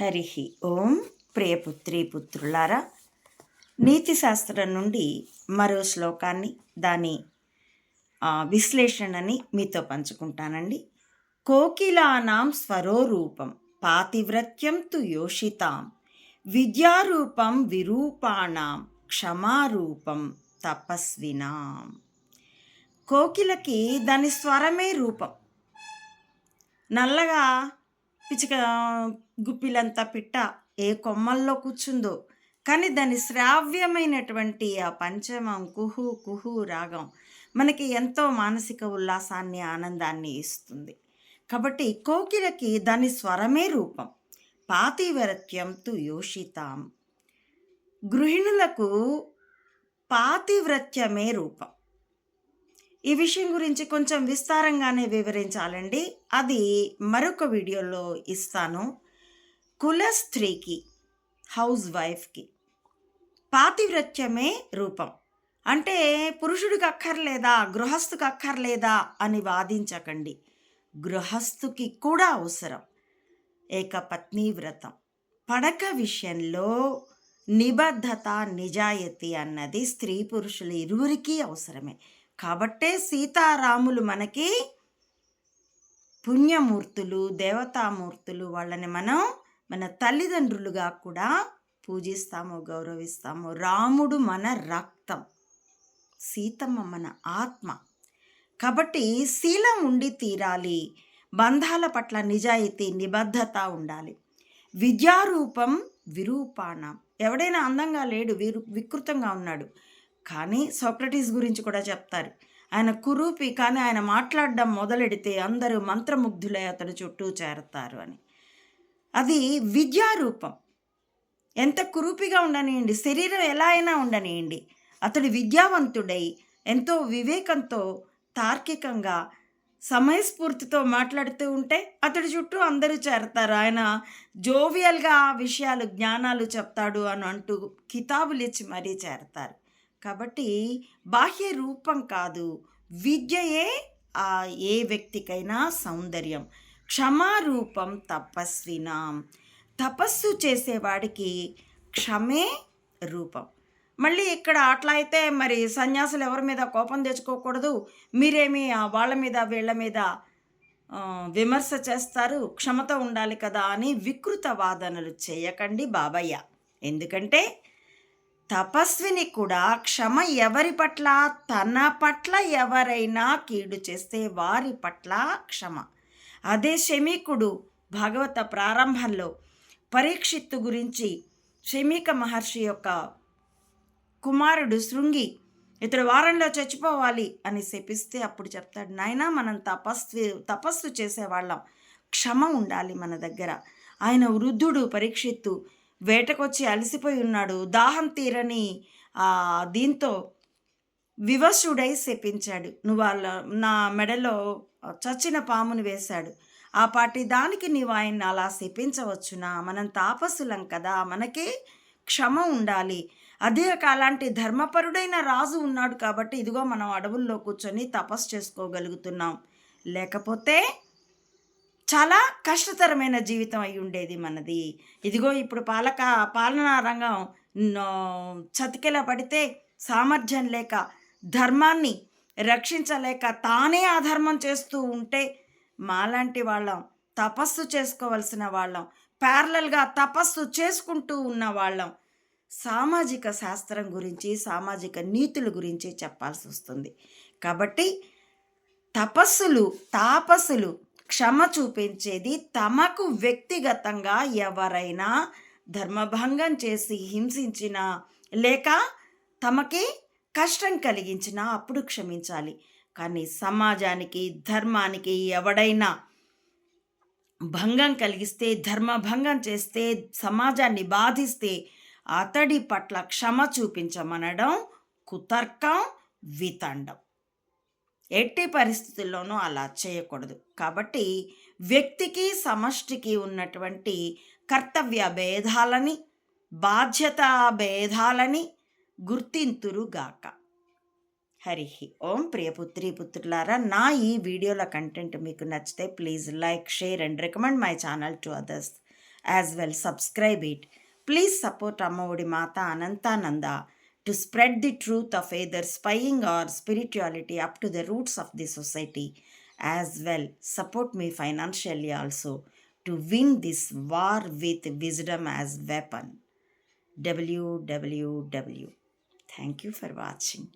హరి ఓం ప్రియపుత్రి పుత్రులారా నీతిశాస్త్రం నుండి మరో శ్లోకాన్ని దాని విశ్లేషణని మీతో పంచుకుంటానండి. కోకిలానాం స్వరోరూపం పాతివ్రత్యం తు యోషితాం విద్యారూపం విరూపాణం క్షమారూపం తపస్వినాం. కోకిలకి దాని స్వరమే రూపం. నల్లగా పిచ్చుక గుప్పిలంతా పిట్ట ఏ కొమ్మల్లో కూర్చుందో. కానీ దాని శ్రావ్యమైనటువంటి ఆ పంచమం కుహు కుహు రాగం మనకి ఎంతో మానసిక ఉల్లాసాన్ని ఆనందాన్ని ఇస్తుంది. కాబట్టి కోకిలకి దాని స్వరమే రూపం. పాతివ్రత్యం తు యోషితాం. గృహిణులకు పాతివ్రత్యమే రూపం. ఈ విషయం గురించి కొంచెం విస్తారంగానే వివరించాలండి. అది మరొక వీడియోలో ఇస్తాను. కుల స్త్రీకి హౌస్ వైఫ్కి పాతివ్రత్యమే రూపం. అంటే పురుషుడికి అక్కర్లేదా గృహస్థుకి అక్కర్లేదా అని వాదించకండి. గృహస్థుకి కూడా అవసరం. ఏకపత్ని వ్రతం. పడక విషయంలో నిబద్ధత నిజాయితీ అన్నది స్త్రీ పురుషులు ఇరువురికి అవసరమే. కాబట్టే సీతారాములు మనకి పుణ్యమూర్తులు దేవతామూర్తులు వాళ్ళని మనం మన తల్లిదండ్రులుగా కూడా పూజిస్తాము గౌరవిస్తాము. రాముడు మన రక్తం సీతమ్మ మన ఆత్మ. కాబట్టి శీలం ఉండి తీరాలి బంధాల పట్ల నిజాయితీ నిబద్ధత ఉండాలి. విద్యారూపం విరూపాణం. ఎవడైనా అందంగా లేడు విరు వికృతంగా ఉన్నాడు. కానీ సోక్రటీస్ గురించి కూడా చెప్తారు. ఆయన కురూపి కానీ ఆయన మాట్లాడడం మొదలెడితే అందరూ మంత్రముగ్ధులై అతడు చుట్టూ చేరతారు అని. అది విద్యారూపం. ఎంత కురూపిగా ఉండనియండి శరీరం ఎలా అయినా ఉండనియండి. అతడు విద్యావంతుడై ఎంతో వివేకంతో తార్కికంగా సమయస్ఫూర్తితో మాట్లాడుతూ ఉంటే అతడి చుట్టూ అందరూ చేరతారు. ఆయన జోవియల్గా విషయాలు జ్ఞానాలు చెప్తాడు అని అంటూ కితాబులు ఇచ్చి మరీ చేరతారు. కాబట్టి బాహ్య రూపం కాదు. విద్యయే ఆ ఏ వ్యక్తికైనా సౌందర్యం. క్షమారూపం తపస్వినాం. తపస్సు చేసేవాడికి క్షమే రూపం. మళ్ళీ ఇక్కడ అట్లా అయితే మరి సన్యాసులు ఎవరి మీద కోపం తెచ్చుకోకూడదు. మీరేమి ఆ వాళ్ళ మీద వీళ్ళ మీద విమర్శ చేస్తారు? క్షమత ఉండాలి కదా అని వికృత వాదనలు చేయకండి బాబయ్య. ఎందుకంటే తపస్విని కూడా క్షమ ఎవరి పట్ల? తన పట్ల ఎవరైనా కీడు చేస్తే వారి పట్ల క్షమ. అదే శమీకుడు భాగవత ప్రారంభంలో పరీక్షిత్తు గురించి శమీక మహర్షి యొక్క కుమారుడు శృంగి ఇతడు వారంలో చచ్చిపోవాలి అని శపిస్తే అప్పుడు చెప్తాడు నాయనా మనం తపస్సు తపస్సు చేసేవాళ్ళం క్షమ ఉండాలి మన దగ్గర. ఆయన వృద్ధుడు పరీక్షిత్తు వేటకొచ్చి అలసిపోయి ఉన్నాడు. దాహం తీరని దీంతో వివశుడై శపించాడు. నువ్వు వాళ్ళ నా మెడలో చచ్చిన పామును వేశాడు. ఆ పాటి దానికి నీవు ఆయన అలా శపించవచ్చునా? మనం తాపసులం కదా మనకే క్షమ ఉండాలి. అదే ఒక అలాంటి ధర్మపరుడైన రాజు ఉన్నాడు కాబట్టి ఇదిగో మనం అడవుల్లో కూర్చొని తపస్సు చేసుకోగలుగుతున్నాం. లేకపోతే చాలా కష్టతరమైన జీవితం అయి ఉండేది మనది. ఇదిగో ఇప్పుడు పాలక పాలనా రంగం చతికిల పడితే సామర్థ్యం లేక ధర్మాన్ని రక్షించలేక తానే అధర్మం చేస్తూ ఉంటే మాలాంటి వాళ్ళం తపస్సు చేసుకోవలసిన వాళ్ళం ప్యారలల్గా తపస్సు చేసుకుంటూ ఉన్న వాళ్ళం సామాజిక శాస్త్రం గురించి సామాజిక నీతుల గురించి చెప్పాల్సి వస్తుంది కాబట్టి తపస్సులు తాపస్సులు క్షమ చూపించేది తమకు వ్యక్తిగతంగా ఎవరైనా ధర్మభంగం చేసి హింసించినా లేక తమకి కష్టం కలిగించినా అప్పుడు క్షమించాలి. కానీ సమాజానికి ధర్మానికి ఎవడైనా భంగం కలిగిస్తే ధర్మభంగం చేస్తే సమాజాన్ని బాధిస్తే అతడి పట్ల క్షమ చూపించమనడం కుతర్కం వితండం. ఎట్టి పరిస్థితుల్లోనూ అలా చేయకూడదు. కాబట్టి వ్యక్తికి సమష్టికి ఉన్నటువంటి కర్తవ్య భేదాలని బాధ్యతా భేదాలని గుర్తింతురుగాక హరి ఓం. ప్రియపుత్రి పుత్రులారా నా ఈ వీడియోల కంటెంట్ మీకు నచ్చితే please like share and recommend my channel to others as well. Subscribe it. Please support Ammaodi Mata Anantananda. To spread the truth of either spying or spirituality up to the roots of the society as well. Support me financially also to win this war with wisdom as weapon. Www thank you for watching